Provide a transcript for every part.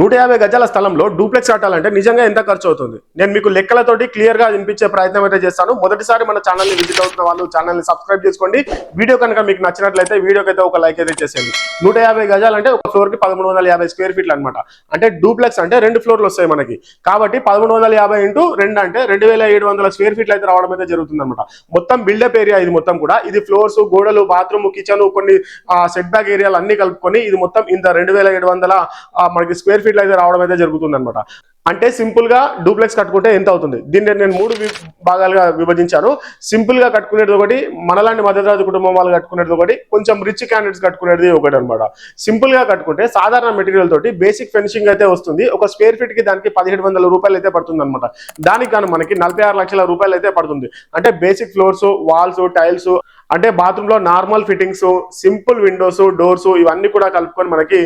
నూట యాభై గజాల స్థలంలో డూప్లెక్స్ కట్టాలంటే నిజంగా ఎంత ఖర్చు అవుతుంది నేను మీకు లెక్కలతోటి క్లియర్గా వినిపించే ప్రయత్నం అయితే చేస్తాను. మొదటిసారి మన ఛానల్ని విజిట్ అవుతున్న వాళ్ళు ఛానల్ని సబ్స్క్రైబ్ చేసుకోండి. వీడియో కనుక మీకు నచ్చినట్లయితే వీడియోకి అయితే ఒక లైక్ అయితే చేసేయండి. నూట యాభై గజాలు అంటే ఒక ఫ్లోర్కి పదమూడు వందల యాభై స్క్వేర్ ఫీట్లు అనమాట అంటే డూప్లెక్స్ అంటే రెండు ఫ్లోర్లు వస్తాయి మనకి. కాబట్టి పదమూడు వందల యాభై ఇంటూ రెండు అంటే రెండు వేల ఏడు వందల స్క్వేర్ ఫీట్లు అయితే రావడం అయితే జరుగుతుంది అనమాట మొత్తం బిల్డప్ ఏరియా ఇది మొత్తం కూడా. ఇది ఫ్లోర్స్ గోడలు బాత్రూమ్ కిచెన్ కొన్ని సెట్ బ్యాక్ ఏరియాలు అన్ని కలుపుకొని ఇది మొత్తం ఇంత రెండు వేల ఏడు వందల మనకి స్క్వేర్ ఫీట్లు అయితే రావడం అయితే జరుగుతుంది అనమాట అంటే సింపుల్గా డూప్లెక్స్ కట్టుకుంటే ఎంత అవుతుంది? దీన్ని నేను మూడు వి- భాగాలుగా విభజించాను. సింపుల్గా కట్టుకునేది ఒకటి మనలాంటి మధ్యతరగతి కుటుంబం వాళ్ళు కట్టుకునేది ఒకటి కొంచెం రిచ్ క్యాండిడేట్స్ కట్టుకునేది ఒకటి అనమాట సింపుల్గా కట్టుకుంటే సాధారణ మెటీరియల్ తోటి బేసిక్ ఫినిషింగ్ అయితే వస్తుంది. ఒక స్క్వేర్ ఫీట్కి దానికి పదిహేడు వందల రూపాయలు అయితే పడుతుంది అనమాట దానికి కానీ మనకి నలభై ఆరు లక్షల రూపాయలు అయితే పడుతుంది. అంటే బేసిక్ ఫ్లోర్స్ వాల్స్ టైల్స్ అంటే బాత్రూమ్లో normal fittings simple windows doors ఇవన్నీ కూడా కలుపుకొని మనకి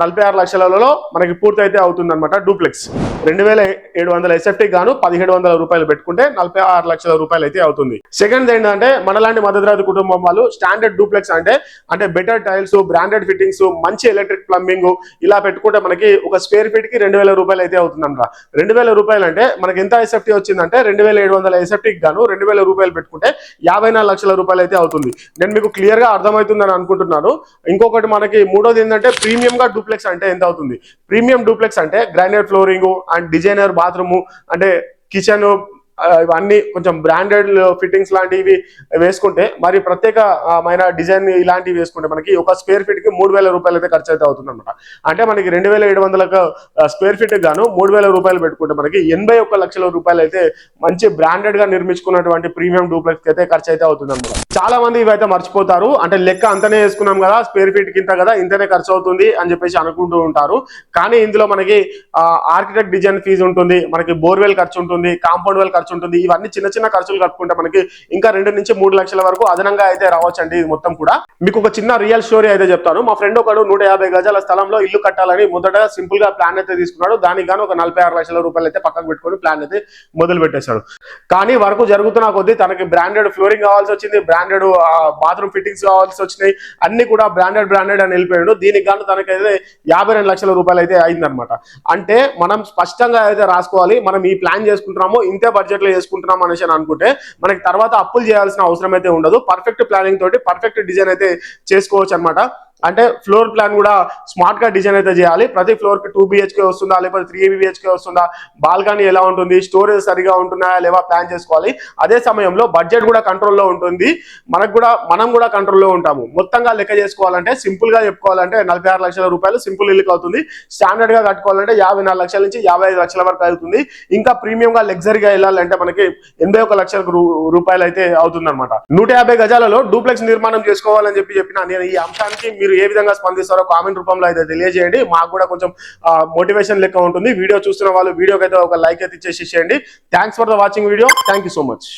నలభై ఆరు లక్షలలో మనకి పూర్తి అయితే అవుతుంది అనమాట డూప్లెక్స్. రెండు వేల ఏడు వందల ఎస్ఎఫ్టీ గాను పదిహేడు వందల రూపాయలు పెట్టుకుంటే నలభై ఆరు లక్షల రూపాయలు అయితే అవుతుంది. సెకండ్ ఏంటంటే మనలాంటి మధ్యతరగతి కుటుంబం వాళ్ళు స్టాండర్డ్ డూప్లెక్స్ అంటే అంటే బెటర్ టైల్స్ బ్రాండెడ్ ఫిట్టింగ్స్ మంచి ఎలక్ట్రిక్ ప్లంబింగ్ ఇలా పెట్టుకుంటే మనకి ఒక స్క్వేర్ ఫీట్కి రెండు వేల రూపాయలు అయితే అవుతుందన్నమాట. రెండు వేల రూపాయలు అంటే మనకి ఎంత ఎస్ఎఫ్టీ వచ్చిందంటే రెండు వేల ఏడు వందల ఎస్ఎఫ్టీకి గాను రెండు వేల రూపాయలు పెట్టుకుంటే యాభై నాలుగు లక్షల రూపాయలు అయితే అవుతుంది. నేను మీకు క్లియర్గా అర్థమవుతుందని అనుకుంటున్నాను. ఇంకొకటి మనకి మూడోది ఏంటంటే ప్రీమియం గా డూప్లెక్స్ అంటే ఎంత అవుతుంది? ప్రీమియం డూప్లెక్స్ అంటే granite flooring and designer bathroom అంటే కిచెన్ ఇవన్నీ కొంచెం బ్రాండెడ్ ఫిట్టింగ్స్ లాంటివి వేసుకుంటే మరి ప్రత్యేకమైన డిజైన్ ఇలాంటివి వేసుకుంటే మనకి ఒక స్క్వేర్ ఫీట్కి మూడు వేల రూపాయలు అయితే ఖర్చు అయితే అవుతుంది అనమాట అంటే మనకి రెండు వేల ఏడు వందలకు స్క్వేర్ ఫీట్ గాను మూడు వేల రూపాయలు పెట్టుకుంటే మనకి ఎనభై ఒక్క లక్షల రూపాయలు అయితే మంచి బ్రాండెడ్గా నిర్మించుకున్నటువంటి ప్రీమియం డూప్లెక్స్ అయితే ఖర్చు అయితే అవుతుంది అనమాట చాలా మంది ఇవైతే మర్చిపోతారు. అంటే లెక్క అంతనే వేసుకున్నాం కదా స్క్వేర్ ఫీట్ కింద కదా ఇంతనే ఖర్చు అవుతుంది అని చెప్పేసి అనుకుంటూ ఉంటారు. కానీ ఇందులో మనకి ఆర్కిటెక్ట్ డిజైన్ ఫీజు ఉంటుంది మనకి బోర్వెల్ ఖర్చు ఉంటుంది కాంపౌండ్ వెల్ ఖర్చు ఉంటుంది. ఇవన్నీ చిన్న చిన్న ఖర్చులు కట్టుకుంటే మనకి ఇంకా రెండు నుంచి మూడు లక్షల వరకు అదనంగా అయితే రావచ్చు అండి ఇది మొత్తం కూడా. మీకు ఒక చిన్న రియల్ స్టోరీ అయితే చెప్తాను. మా ఫ్రెండ్ ఒకడు నూట యాభై గజాల స్థలంలో ఇల్లు కట్టాలని మొదట సింపుల్గా ప్లాన్ అయితే తీసుకున్నాడు. దానికి గాను ఒక నలభై ఆరు లక్షల రూపాయలు అయితే పక్కకు పెట్టుకొని ప్లాన్ అయితే మొదలు పెట్టేశాడు. కానీ వరకు జరుగుతున్న కొద్దీ తనకి బ్రాండెడ్ ఫ్లోరింగ్ కావాల్సి వచ్చింది బ్రాండెడ్ బాత్రూమ్ ఫిట్టింగ్స్ కావాల్సి వచ్చినాయి. అన్ని కూడా బ్రాండెడ్ బ్రాండెడ్ అని వెళ్ళిపోయాడు. దీనికి గాను తనకైతే యాభై రెండు లక్షల రూపాయలు అయితే అయిందనమాట అంటే మనం స్పష్టంగా అయితే రాసుకోవాలి. మనం ఈ ప్లాన్ చేసుకుంటున్నామో. ఇంతే బడ్జెట్ బడ్జెట్లో వేసుకుంటున్నాం అనేసి అని అనుకుంటే మనకి తర్వాత అప్పులు చేయాల్సిన అవసరం అయితే ఉండదు. పర్ఫెక్ట్ ప్లానింగ్ తోటి పర్ఫెక్ట్ డిజైన్ అయితే చేసుకోవచ్చు అనమాట అంటే ఫ్లోర్ ప్లాన్ కూడా స్మార్ట్గా డిజైన్ అయితే చేయాలి. ప్రతి ఫ్లోర్కి టూ బిహెచ్కే వస్తుందా లేకపోతే త్రీ బిహెచ్కే వస్తుందా బాల్కనీ ఎలా ఉంటుంది స్టోరేజ్ సరిగా ఉంటున్నాయా లేవా ప్లాన్ చేసుకోవాలి. అదే సమయంలో బడ్జెట్ కూడా కంట్రోల్లో ఉంటుంది. మనకు కూడా మనం కూడా కంట్రోల్లో ఉంటాము. మొత్తంగా లెక్క చేసుకోవాలంటే సింపుల్గా చెప్పుకోవాలంటే నలభై ఆరు లక్షల రూపాయలు సింపుల్ ఇల్లుకి అవుతుంది. స్టాండర్డ్గా కట్టుకోవాలంటే యాభై నాలుగు లక్షల నుంచి యాభై ఐదు లక్షల వరకు అవుతుంది. ఇంకా ప్రీమియం గా లగ్జరీగా వెళ్ళాలంటే మనకి ఎనభై ఒక లక్షల రూపాయలు అయితే అవుతుంది అనమాట నూట యాభై గజాలలో డూప్లెక్స్ నిర్మాణం చేసుకోవాలని చెప్పి చెప్పిన నేను ఈ అంశానికి మీరు ఏ విధంగా స్పందిస్తారో కామెంట్ రూపంలో అయితే తెలియజేయండి. మాకు కూడా కొంచెం మోటివేషన్ లెక్క ఉంటుంది. వీడియో చూస్తున్న వాళ్ళు వీడియోకి అయితే ఒక లైక్ అయితే ఇచ్చేసి చేయండి thanks for the watching video thank you so much